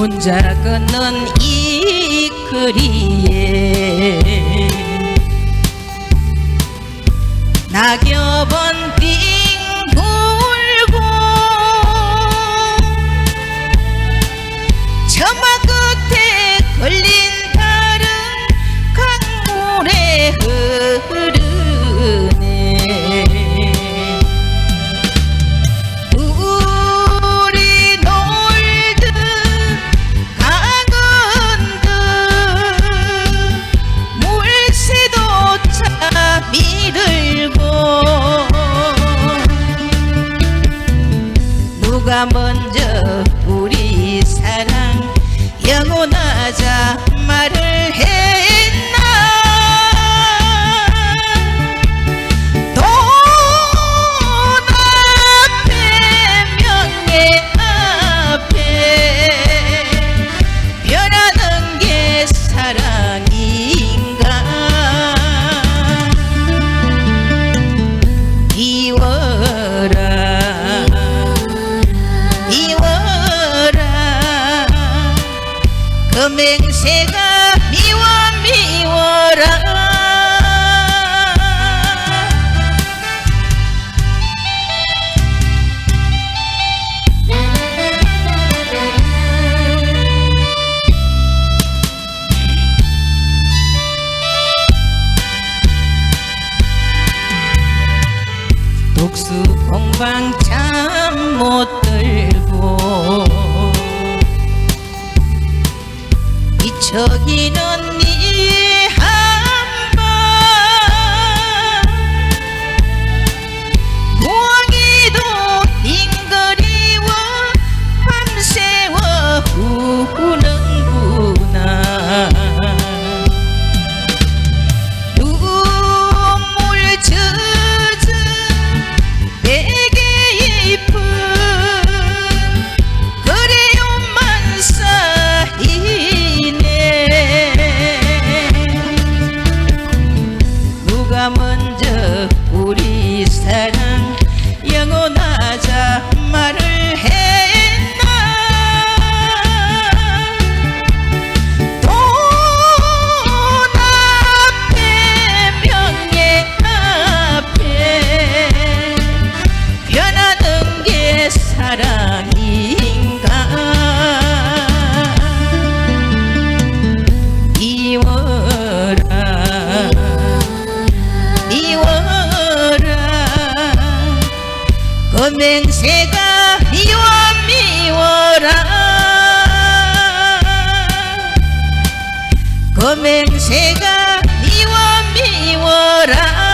혼자 끊는 이 그리에 낙엽은 빛 금행세가 미워 미워라. 독수 공방 참모 amar 맹세가 미워 미워라. 검맹세가 미워 미워라.